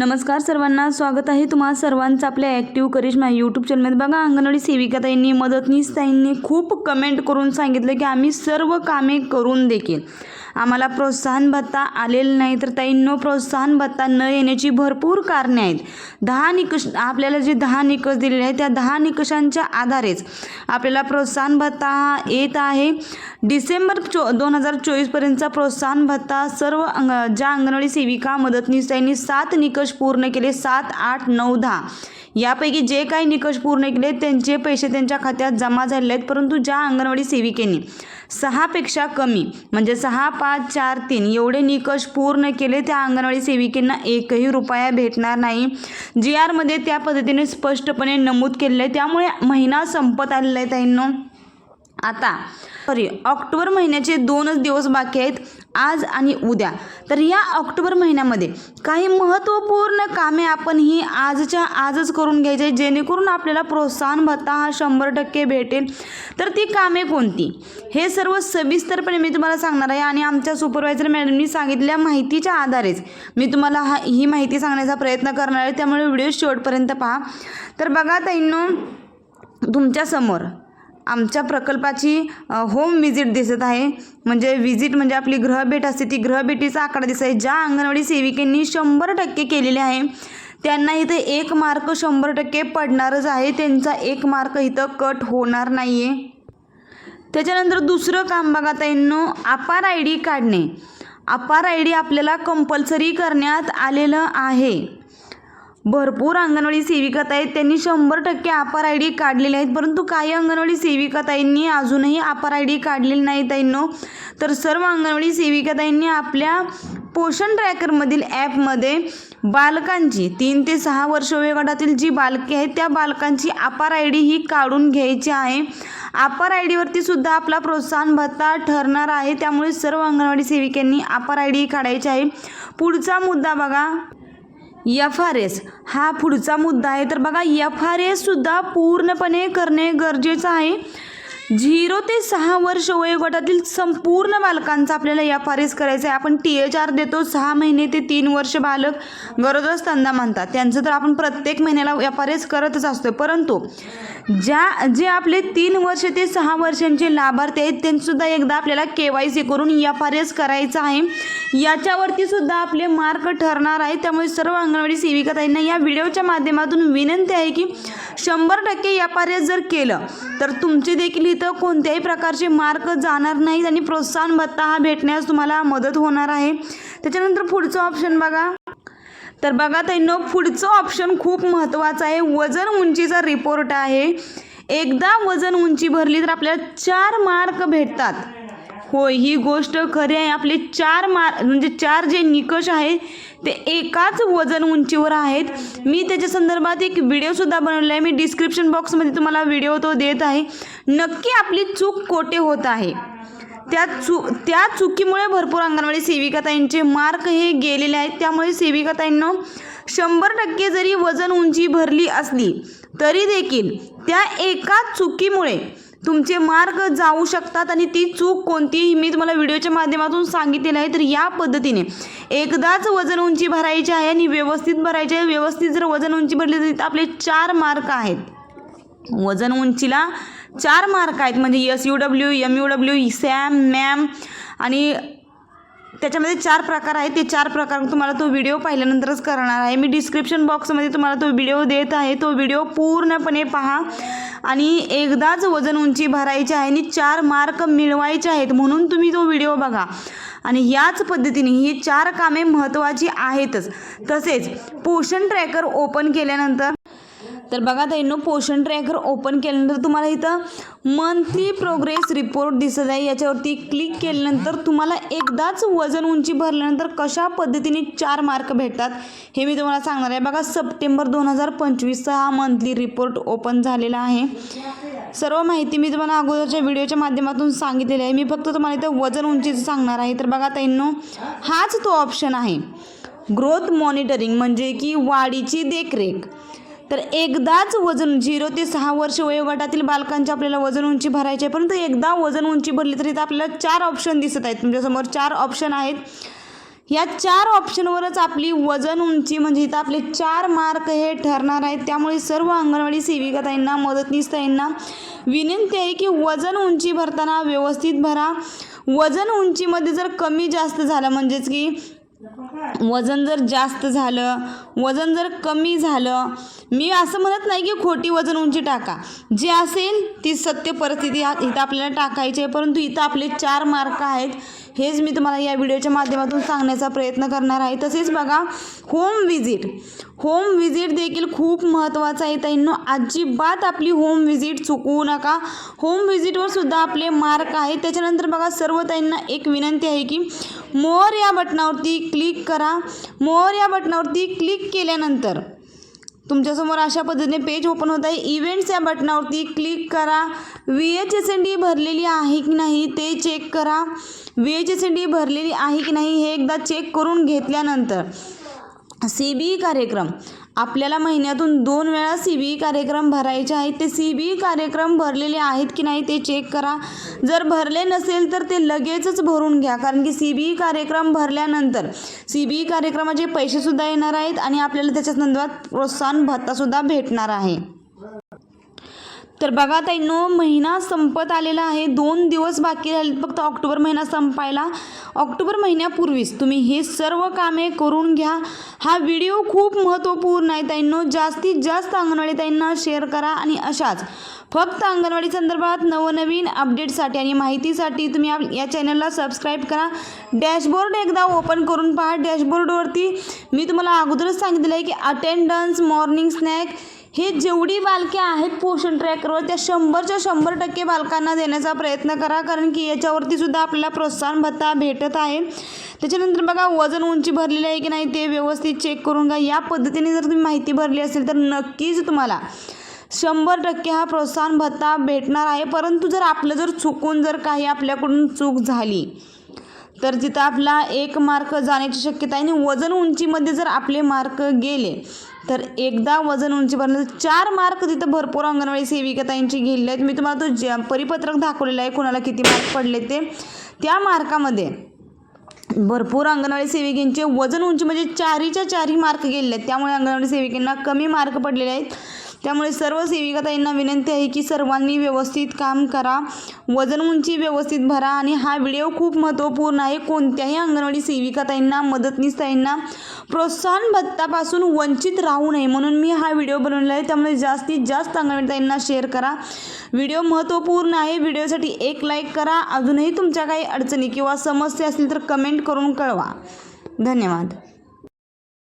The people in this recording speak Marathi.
नमस्कार सर्वांना स्वागत आहे तुम्हा सर्वांचं आपल्या ॲक्टिव्ह करिश्मा यूट्यूब चॅनलमध्ये बघा अंगणवाडी सेविकाताईंनी मदतनीस ताईंनी खूप कमेंट करून सांगितलं की आम्ही सर्व कामे करून देखील आम्हाला प्रोत्साहन भत्ता आलेला नाही तर ताईंनो प्रोत्साहन भत्ता न येण्याची भरपूर कारणे आहेत. दहा निकष आपल्याला जे दहा निकष दिलेले आहेत त्या दहा निकषांच्या आधारेच आपल्याला प्रोत्साहन भत्ता हा येत आहे. डिसेंबर चो दोन हजार चोवीसपर्यंतचा प्रोत्साहन भत्ता सर्व अंग ज्या अंगणवाडी सेविका मदतनीस त्यांनी सात निकष पूर्ण केले सात आठ नऊ दहा. यापैकी जे काही निकष पूर्ण केले त्यांचे पैसे त्यांच्या खात्यात जमा झालेले आहेत परंतु ज्या अंगणवाडी सेविकेने सहापेक्षा कमी. म्हणजे सहा पाच चार तीन एवढे निकष पूर्ण केले त्या अंगणवाडी सेविकेंना एकही रुपया भेटणार नाही. जी आरमध्ये त्या पद्धतीने स्पष्टपणे नमूद केलेलं आहे. त्यामुळे महिना संपत आलेला आहे त्यांना आता सॉरी ऑक्टोबर महिन्याचे दोनच दिवस बाकी आहेत. आज आणि उद्या. तर या ऑक्टोबर महिन्यामध्ये काही महत्त्वपूर्ण कामे आपण ही आजच्या आजच करून घ्यायची जेणेकरून आपल्याला प्रोत्साहन भत्ता हा शंभर टक्के भेटेल. तर ती कामे कोणती? हे सर्व सविस्तरपणे मी तुम्हाला सांगणार आहे आणि आमच्या सुपरवायझर मॅडमनी सांगितलेल्या माहितीच्या आधारेच. मी तुम्हाला हा ही माहिती सांगण्याचा प्रयत्न करणार आहे. त्यामुळे व्हिडिओ शेवटपर्यंत पहा. तर बघा ताईंनो तुमच्यासमोर आमच्या प्रकल्पाची होम विजिट दिसत आहे. म्हणजे विजिट म्हणजे आपली ग्रहभेट असते. ती ग्रहभेटीचा आकडा दिसत आहे. ज्या अंगणवाडी सेविकेंनी शंभर टक्के केलेले आहे त्यांना इथे एक मार्क शंभर टक्के पडणारच आहे. त्यांचा एक मार्क इथं कट होणार नाही आहे त्याच्यानंतर दुसरं काम बघा ताईंनो अपार आय डी काढणे. अपार आय डी आपल्याला कंपल्सरी करण्यात आलेलं आहे. भरपूर अंगणवाडी सेविकाताई आहेत. त्यांनी शंभर टक्के अपार आय डी काढलेले आहेत. परंतु काही अंगणवाडी सेविकाताईंनी अजूनही अपार आय डी काढलेली नाही ताईंनो. तर सर्व अंगणवाडी सेविकाताईंनी आपल्या पोषण ट्रॅकरमधील ॲपमध्ये बालकांची तीन ते सहा वर्ष वयोगटातील जी बालके आहेत त्या बालकांची अपार आय डी ही काढून घ्यायची आहे. अपार आय डीवरती सुद्धा आपला प्रोत्साहन भत्ता ठरणार आहे. त्यामुळे सर्व अंगणवाडी सेविकांनी अपार आय डी काढायची आहे. पुढचा मुद्दा बघा. एफ आर एस हा पुढचा मुद्दा आहे. तर बघा एफ आर एस सुद्धा पूर्णपणे करणे गरजेचं आहे. झिरो ते सहा वर्ष वयोगटातील संपूर्ण बालकांचा आपल्याला या आर एस करायचं आहे. आपण टी एच आर देतो सहा महिने ते तीन वर्ष बालक गरोदर असताना म्हणतात त्यांचं तर आपण प्रत्येक महिन्याला एफ आर एस करतच असतो परंतु ज्या जे आपले तीन वर्ष ते सहा वर्षांचे लाभार्थी आहेत त्यांनीसुद्धा एकदा आपल्याला के वाय सी करून या आर एस करायचं आहे. याच्यावरती सुद्धा आपले मार्क ठरणार आहे. त्यामुळे सर्व अंगणवाडी सेविका ताईंना या व्हिडिओच्या माध्यमातून विनंती आहे की शंभर टक्के या आर एस जर केलं तर तुमचे देखील तिथं कोणत्याही प्रकारचे मार्क जाणार नाहीत आणि प्रोत्साहन भत्ता हा भेटण्यास तुम्हाला मदत होणार आहे. त्याच्यानंतर पुढचं ऑप्शन बघा. तर बघा ताईंनो पुढचं ऑप्शन खूप महत्त्वाचं आहे. वजन उंचीचा रिपोर्ट आहे. एकदा वजन उंची भरली तर आपल्याला चार मार्क भेटतात. होय ही गोष्ट खरी आहे. आपले चार मार म्हणजे चार जे निकष आहेत ते एकाच वजन उंचीवर आहेत. मी त्याच्या संदर्भात एक व्हिडिओसुद्धा बनवला आहे. मी डिस्क्रिप्शन बॉक्समध्ये तुम्हाला व्हिडिओ तो देत आहे. नक्की आपली चूक कोठे होत आहे? त्या चु त्या चुकीमुळे भरपूर अंगणवाडी सेविकाताईंचे मार्क हे गेलेले आहेत. त्यामुळे सेविकाताईंनो शंभर टक्के जरी वजन उंची भरली असली तरी देखील त्या एका चुकीमुळे तुमचे मार्क जाऊ शकतात आणि ती चूक कोणतीही मी तुम्हाला व्हिडिओच्या माध्यमातून सांगितलेलं आहे. तर या पद्धतीने एकदाच वजन उंची भरायची आहे आणि व्यवस्थित भरायची आहे. व्यवस्थित जर वजन उंची भरली तर आपले चार मार्क आहेत. वजन उंचीला चार मार्क आहेत. म्हणजे S U W M U W Sam ma'am आणि त्याच्यामध्ये चार प्रकार आहेत. ते चार प्रकार तुम्हाला तो व्हिडिओ पाहिल्यानंतरच करणार आहे. मी डिस्क्रिप्शन बॉक्समध्ये तुम्हाला तो व्हिडिओ देत आहे. तो व्हिडिओ पूर्णपणे पहा. आणि एकदाच वजन उंची भरायची आहे आणि चार मार्क मिळवायचे आहेत म्हणून तुम्ही तो व्हिडिओ बघा. आणि याच पद्धतीने ही चार कामे महत्त्वाची आहेतच. तसेच पोषण ट्रॅकर ओपन केल्यानंतर तर बघा ताईंनो पोषण ट्रॅकर ओपन केल्यानंतर तुम्हाला इथं मंथली प्रोग्रेस रिपोर्ट दिसत आहे. याच्यावरती क्लिक केल्यानंतर तुम्हाला एकदाच वजन उंची भरल्यानंतर कशा पद्धतीने चार मार्क भेटतात हे मी तुम्हाला सांगणार आहे. बघा सप्टेंबर दोन हजार पंचवीसचा हा मंथली रिपोर्ट ओपन झालेला आहे. सर्व माहिती मी तुम्हाला अगोदरच्या व्हिडिओच्या माध्यमातून सांगितलेली आहे. मी फक्त तुम्हाला इथं वजन उंचीचं सांगणार आहे. तर बघा ताईंनो हाच तो ऑप्शन आहे. ग्रोथ मॉनिटरिंग म्हणजे की वाढीची देखरेख. तर एकदाच वजन झिरो ते सहा वर्ष वयोगटातील बालकांची आपल्याला वजन उंची भरायची आहे. परंतु एकदा वजन उंची भरली तरी इथं आपल्याला चार ऑप्शन दिसत आहेत. म्हणजे तुमच्यासमोर चार ऑप्शन आहेत. या चार ऑप्शनवरच आपली वजन उंची म्हणजे इथं आपले चार मार्क हे ठरणार आहेत. त्यामुळे सर्व अंगणवाडी सेविका ताईंना मदतनीस ताईंना विनंती आहे की वजन उंची भरताना व्यवस्थित भरा. वजन उंचीमध्ये जर कमी जास्त झालं म्हणजेच की वजन जर जास्त झालं वजन जर कमी झालं मी असं म्हणत नाही की खोटी वजन उंची टाका. जे असेल ती सत्य परिस्थिती इथं आपल्याला टाकायची आहे परंतु इथं आपले चार मार्क आहेत. हेच मी तुम्हाला या व्हिडिओच्या माध्यमातून सांगण्याचा प्रयत्न करणार आहे. तसेच बघा होम विजिट होम विजिट देखील खूप महत्त्वाचं आहे ताईंनो. अजिबात आपली होम विजिट चुकवू नका. होम विजिटवर सुद्धा आपले मार्क आहेत. त्याच्यानंतर बघा सर्व ताईंना एक विनंती आहे की मोर या बटनावरती क्लिक करा. मोर या बटनावरती क्लिक केल्यानंतर तुमच्यासमोर अशा पद्धतीने पेज ओपन होत आहे. इव्हेंट्स या बटनावरती क्लिक करा. V H S N D भरलेली आहे की नाही ते चेक करा. V H S N D भरलेली आहे की नाही हे एकदा चेक करून घेतल्यानंतर सी बी कार्यक्रम. आपल्याला महिन्यातून दोन वेळा सी बी कार्यक्रम भरायचे आहेत. ते सी बी कार्यक्रम भरलेले आहेत की नाही ते चेक करा. जर भरले नसेल तर ते लगेचच भरून घ्या. कारण की सी बी कार्यक्रम भरल्यानंतर सी बी कार्यक्रमाचे पैसेसुद्धा येणार आहेत आणि आपल्याला त्याच्या संदर्भात प्रोत्साहन भत्तासुद्धा भेटणार आहे. तर बघा ताईंनो महिना संपत आलेला आहे. दोन दिवस बाकी राहिले फक्त ऑक्टोबर महिना संपायला. ऑक्टोबर महिन्यापूर्वीच तुम्ही हे सर्व कामे करून घ्या. हा व्हिडिओ खूप महत्त्वपूर्ण आहे ताईंनो. जास्तीत जास्त अंगणवाडी ताईंना शेअर करा आणि अशाच फक्त अंगणवाडी संदर्भात नवनवीन अपडेटसाठी आणि माहितीसाठी तुम्ही आप या चॅनलला सबस्क्राईब करा. डॅशबोर्ड एकदा ओपन करून पहा. डॅशबोर्डवरती मी तुम्हाला अगोदरच सांगितलेलं आहे की अटेंडन्स मॉर्निंग स्नॅक हे जेवढी बालके आहेत पोषण ट्रॅकरवर त्या शंभरच्या शंभर टक्के बालकांना देण्याचा प्रयत्न करा. कारण की याच्यावरती सुद्धा आपल्याला प्रोत्साहन भत्ता भेटत आहे. त्याच्यानंतर बघा वजन उंची भरलेली आहे की नाही ते व्यवस्थित चेक करून घ्या. या पद्धतीने जर तुम्ही माहिती भरली असेल तर नक्कीच तुम्हाला शंभर टक्के हा प्रोत्साहन भत्ता भेटणार आहे. परंतु जर आपलं जर चुकून जर काही आपल्याकडून चूक झाली तर तिथं आपला एक मार्क जाण्याची शक्यता आहे आणि वजन उंचीमध्ये जर आपले मार्क गेले तर एकदा वजन उंची भरलं चार मार्क तिथं भरपूर अंगणवाडी सेविका ताईंची गेलेले आहेत. मी तुम्हाला तो ज परिपत्रक दाखवलेला आहे कोणाला किती मार्क पडले ते त्या मार्कामध्ये भरपूर अंगणवाडी सेविकेंचे वजन उंची म्हणजे चारीच्या चारही मार्क गेलेले आहेत. त्यामुळे अंगणवाडी सेविकांना कमी मार्क पडलेले आहेत. त्यामुळे सर्व सेविकाताईंना विनंती आहे की सर्वांनी व्यवस्थित काम करा वजन उंची व्यवस्थित भरा आणि हा व्हिडिओ खूप महत्त्वपूर्ण आहे. कोणत्याही अंगणवाडी सेविकाताईंना मदतनीसताईंना प्रोत्साहन भत्तापासून वंचित राहू नये म्हणून मी हा व्हिडिओ बनवलेला आहे. त्यामुळे जास्तीत जास्त अंगणवाडीताईंना शेअर करा. व्हिडिओ महत्त्वपूर्ण आहे. व्हिडिओसाठी एक लाईक करा. अजूनही तुमच्या काही अडचणी किंवा समस्या असतील तर कमेंट करून कळवा. धन्यवाद.